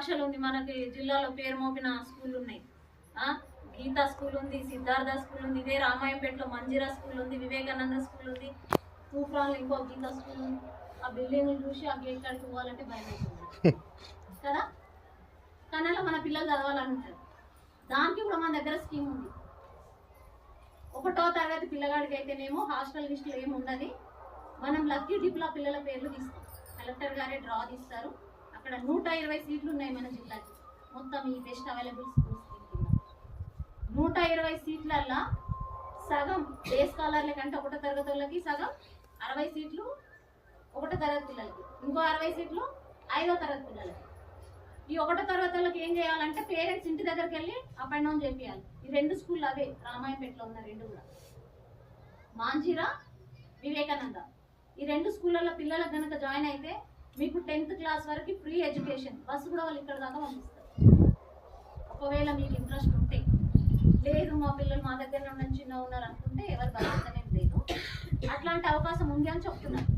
లక్షలు ఉంది మనకి జిల్లాలో పేరు మోపిన స్కూల్ ఉన్నాయి. గీతా స్కూల్ ఉంది సిద్ధార్థ స్కూల్ ఉంది ఇదే రామాయంపేటలో మంజీరా స్కూల్ ఉంది వివేకానంద స్కూల్ ఉంది తూఫాన్లో ఇంకో గీతా స్కూల్ ఉంది. ఆ బిల్డింగ్ చూసి ఆ గేట్ కాడికి పోవాలంటే భయం అవుతుంది కదా? కానీ అలా మన పిల్లలు చదవాలని ఉంటుంది దానికి కూడా మన దగ్గర స్కీమ్ ఉంది. ఒకటో తరగతి పిల్లగాడికి అయితేనేమో హాస్టల్ లిస్టులో ఏమి ఉండదు మనం లక్కీ డిప్లా పిల్లల పేర్లు తీస్తాం. కలెక్టర్ గారే డ్రా తీస్తారు. అక్కడ నూట ఇరవై సీట్లు ఉన్నాయి మన జిల్లాకి. మొత్తం ఈ బెస్ట్ అవైలబుల్ స్కూల్స్ నూట ఇరవై సీట్లల్లో సగం డే స్కాలర్ల కంటే ఒకటో తరగతి వాళ్ళకి సగం అరవై సీట్లు ఒకటో తరగతి పిల్లలకి ఇంకో అరవై సీట్లు ఐదో తరగతి పిల్లలకి ఈ ఒకటో తరగతి వాళ్ళకి ఏం చేయాలంటే పేరెంట్స్ ఇంటి దగ్గరికి వెళ్ళి అప్ అండ్ డౌన్ చేపియాలి ఈ రెండు స్కూల్ అవే రామాయపేటలో ఉన్న రెండు కూడా. మాంజీరా వివేకానంద. ఈ రెండు స్కూళ్ళల్లో పిల్లలకు కనుక జాయిన్ అయితే మీకు టెన్త్ క్లాస్ వరకు ఫ్రీ ఎడ్యుకేషన్. బస్సు కూడా వాళ్ళు ఇక్కడ దాకా పంపిస్తారు. ఒకవేళ మీకు ఇంట్రెస్ట్ ఉంటే. లేదు మా పిల్లలు మా దగ్గర నుండి చిన్న ఉన్నారు అనుకుంటే ఎవరు బలవంతమేం లేదు. అట్లాంటి అవకాశం ఉంది అని చెప్తున్నారు.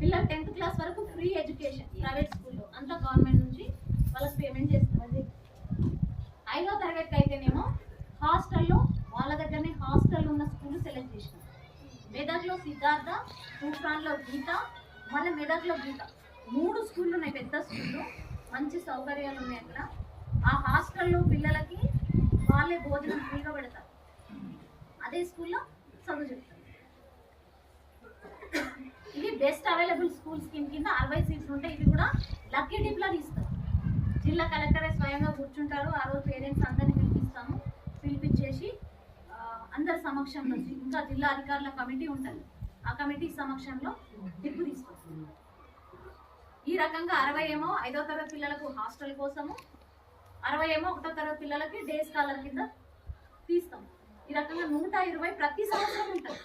పిల్లలు టెన్త్ క్లాస్ వరకు ఫ్రీ ఎడ్యుకేషన్ ప్రైవేట్ స్కూల్లో. అంతా గవర్నమెంట్ నుంచి వాళ్ళకి పేమెంట్ చేస్తుంది ఐదో తరగతికి అయితేనేమో హాస్టల్లో వాళ్ళ దగ్గరనే హాస్టల్ ఉన్న స్కూల్ సెలెక్ట్ చేసినాం మెదక్లో సిద్ధార్థ తూఫాన్లో గీత మళ్ళీ మెదక్లో గీత. మూడు స్కూళ్ళు ఉన్నాయి పెద్ద స్కూళ్ళు. మంచి సౌకర్యాలు ఉన్నాయి అక్కడ. ఆ హాస్టల్లో పిల్లలకి వాళ్ళే భోజనం ఫ్రీగా పెడతారు. అదే స్కూల్లో చదువు చెప్తారు. ఇది బెస్ట్ అవైలబుల్ స్కూల్ స్కీమ్ కింద అరవై సీట్స్ ఉంటాయి ఇది కూడా లక్కీ డిప్లర్ తీస్తారు. జిల్లా కలెక్టరే స్వయంగా కూర్చుంటారు. ఆ రోజు పేరెంట్స్ అందరిని పిలిపిస్తాము. పిలిపించేసి అందరి సమక్షంలో ఇంకా జిల్లా అధికారుల కమిటీ ఉంటుంది. ఆ కమిటీ సమక్షంలో టిప్పు తీసుకుంటారు ఈ రకంగా అరవై ఏమో ఐదో తరగతి పిల్లలకు హాస్టల్ కోసము అరవై ఏమో ఒకటో తరగతి పిల్లలకి డే స్కాలర్ కింద తీస్తాం. ఈ రకంగా నూట ఇరవై ప్రతి సంవత్సరం ఉంటుంది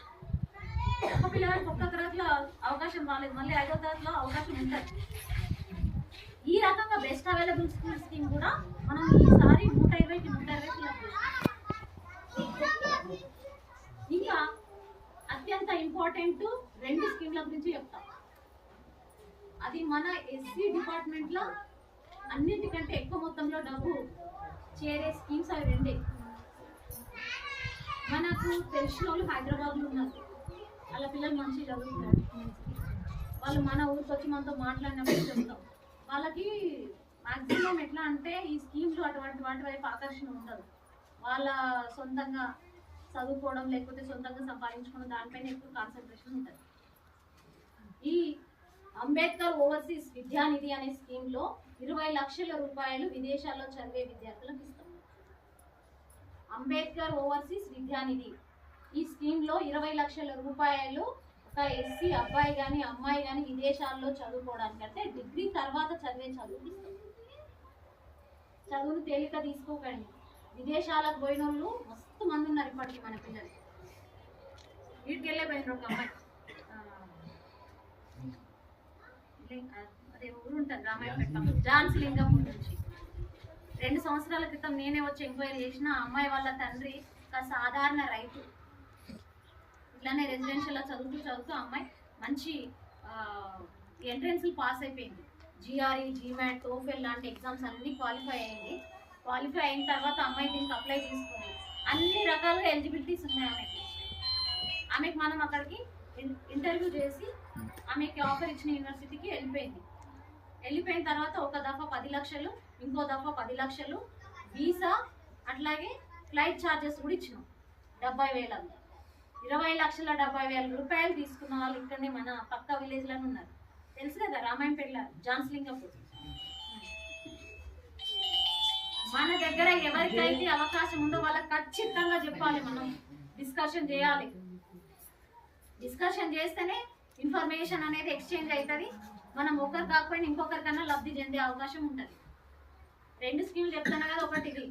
ఒక పిల్లలకి ఒక్క తరగతిలో అవకాశం రాలేదు. మళ్ళీ ఐదో తరగతిలో అవకాశం ఉంటుంది ఈ రకంగా బెస్ట్ అవైలబుల్ స్కూల్ స్కీమ్ కూడా మనం ఈసారి నూట ఇరవైకి నూట ఇరవై ఫిల్అప్ ఇంకా అత్యంత ఇంపార్టెంట్ రెండు స్కీమ్ల గురించి చెప్తాం. అది మన ఎస్సీ డిపార్ట్మెంట్లో అన్నిటికంటే ఎక్కువ మొత్తంలో డబ్బు చేరే స్కీమ్స్ అవి రెండే. మనకు తెలిసిన వాళ్ళు హైదరాబాద్లో ఉన్నారు. వాళ్ళ పిల్లలు మంచిగా చదువుతున్నారు వాళ్ళు మన ఊరికి వచ్చి మనతో మాట్లాడినప్పుడు చెప్తాం. వాళ్ళకి మాక్సిమం ఎట్లా అంటే ఈ స్కీమ్స్ అటువంటి వాటి వైపు ఆకర్షణ ఉండదు. వాళ్ళ సొంతంగా చదువుకోవడం లేకపోతే సొంతంగా సంపాదించుకోవడం దానిపైన ఎక్కువ కాన్సన్ట్రేషన్ ఉంటుంది. ఈ అంబేద్కర్ ఓవర్సీస్ విద్యానిధి అనే స్కీమ్లో ఇరవై లక్షల రూపాయలు విదేశాల్లో చదివే విద్యార్థులకు ఇస్తాం. అంబేద్కర్ ఓవర్సీస్ విద్యానిధి. ఈ స్కీమ్లో ఇరవై లక్షల రూపాయలు ఒక ఎస్సీ అబ్బాయి కానీ అమ్మాయి కానీ విదేశాల్లో చదువుకోవడానికి అంటే డిగ్రీ తర్వాత చదివే చదువు చదువును తేలిక తీసుకోకండి. విదేశాలకు పోయిన వాళ్ళు మస్తు మంది ఉన్నారు ఇప్పటికీ మన పిల్లలు. వీటికి వెళ్ళే పోయినారు ఒక అమ్మాయి ఆ, లింగ్- అదే ఊరు ఉంటుంది రామాయపట్నం. ఝాన్సీ లింగపూర్ నుంచి. రెండు సంవత్సరాల క్రితం నేనే వచ్చి ఎంక్వైరీ చేసిన అమ్మాయి వాళ్ళ తండ్రి ఒక సాధారణ రైతు. ఇట్లానే రెసిడెన్షియల్లో చదువుతూ చదువుతూ ఆ అమ్మాయి మంచి ఎంట్రన్స్ పాస్ అయిపోయింది. జిఆర్ఈ జీమాట్ టోఫెల్ లాంటి ఎగ్జామ్స్ అన్నీ క్వాలిఫై అయింది. క్వాలిఫై అయిన తర్వాత అమ్మాయి దీనికి అప్లై చేసుకుంది. అన్ని రకాలుగా ఎలిజిబిలిటీస్ ఉన్నాయి ఆమెకి. ఆమెకి మనం అక్కడికి ఇంటర్వ్యూ చేసి ఆమెకి ఆఫర్ ఇచ్చిన యూనివర్సిటీకి వెళ్ళిపోయింది. వెళ్ళిపోయిన తర్వాత ఒక దఫా పది లక్షలు ఇంకో దఫా పది లక్షలు వీసా అట్లాగే ఫ్లైట్ ఛార్జెస్ కూడా ఇచ్చినాం. డెబ్బై వేల ఇరవై లక్షల డెబ్బై వేల రూపాయలు తీసుకున్న వాళ్ళు ఇక్కడనే మన పక్క విలేజ్లోనే ఉన్నారు. తెలుసు కదా రామాయంపేట జాన్స్లింగపూర్ మన దగ్గర ఎవరికైతే అవకాశం ఉందో వాళ్ళకి ఖచ్చితంగా చెప్పాలి మనం. డిస్కషన్ చేయాలి. డిస్కషన్ చేస్తేనే ఇన్ఫర్మేషన్ అనేది ఎక్స్చేంజ్ అవుతుంది. మనం ఒకరు కాకపోయినా ఇంకొకరికన్నా లబ్ధి చెందే అవకాశం ఉంటుంది. రెండు స్కీమ్లు చెప్తాను కదా ఒకటి ఇది.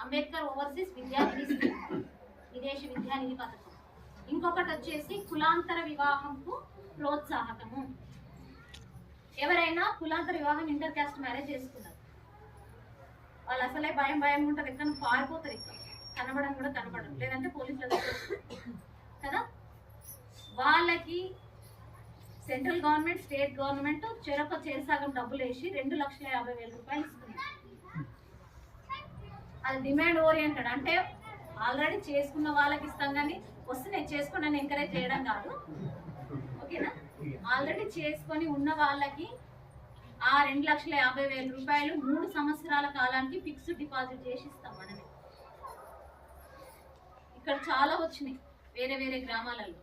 Ambedkar overseas Vidyanidhi scheme. విదేశీ విద్యానిధి పథకం. ఇంకొకటి వచ్చేసి కులాంతర వివాహంకు ప్రోత్సాహకము. ఎవరైనా కులాంతర వివాహం ఇంటర్ కాస్ట్ మ్యారేజ్ చేసుకున్నారు వాళ్ళు అసలే భయం భయం ఉంటుంది. ఎక్కడ పారిపోతారు ఇక్కడ. కనబడం కూడా కనబడడం లేదంటే పోలీసులు కదా? వాళ్ళకి సెంట్రల్ గవర్నమెంట్ స్టేట్ గవర్నమెంట్ చెరొక చేరసాగం డబ్బులు వేసి రెండు లక్షల యాభై వేల రూపాయలు ఇస్తుంది అది డిమాండ్ ఓరియంటెడ్. అంటే ఆల్రెడీ చేసుకున్న వాళ్ళకి ఇస్తాం కానీ వస్తున్నాయి. చేసుకుని అని ఎంకరేజ్ చేయడం కాదు. ఓకేనా? ఆల్రెడీ చేసుకొని ఉన్న వాళ్ళకి ఆ రెండు లక్షల యాభై వేల రూపాయలు మూడు సంవత్సరాల కాలానికి ఫిక్స్డ్ డిపాజిట్ చేసి ఇస్తాం మనమే. ఇక్కడ చాలా వచ్చినాయి వేరే వేరే గ్రామాలలో.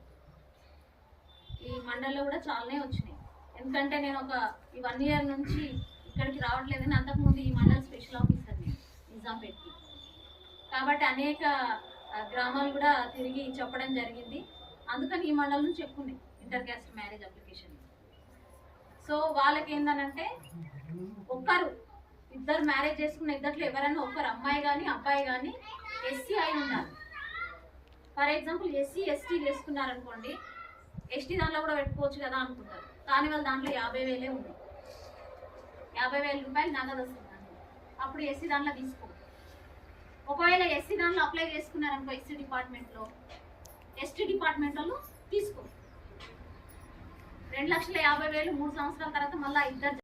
ఈ మండల్లో కూడా చాలానే వచ్చినాయి. ఎందుకంటే నేను ఒక ఈ వన్ ఇయర్ నుంచి ఇక్కడికి రావట్లేదని అంతకుముందు ఈ మండల్ స్పెషల్ ఆఫీసర్ నేను నిజాంపేట్కి. కాబట్టి అనేక గ్రామాలు కూడా తిరిగి చెప్పడం జరిగింది. అందుకని ఈ మండలం నుంచి చెప్పుకున్నాయి inter caste marriage application so వాళ్ళకి ఏంటనంటే ఒక్కరు ఇద్దరు మ్యారేజ్ చేసుకున్న ఇద్దట్లో ఎవరైనా ఒక్కరు అమ్మాయి కానీ అబ్బాయి కానీ ఎస్సీ అయి ఉండాలి. ఫర్ ఎగ్జాంపుల్ ఎస్సీ ఎస్టీ చేసుకున్నారనుకోండి ఎస్టీ దాంట్లో కూడా పెట్టుకోవచ్చు కదా అనుకుంటారు. కానీ వాళ్ళ దాంట్లో యాభై వేలే ఉంది. యాభై వేల రూపాయలు నగదు వస్తుంది దాంట్లో. అప్పుడు ఎస్సీ దాంట్లో తీసుకో. ఒకవేళ ఎస్సీ దాంట్లో అప్లై చేసుకున్నారనుకో ఎస్సీ డిపార్ట్మెంట్లో ఎస్టీ డిపార్ట్మెంట్ వాళ్ళు తీసుకో. రెండు లక్షల యాభై వేలు మూడు సంవత్సరాల తర్వాత మళ్ళీ ఇద్దరు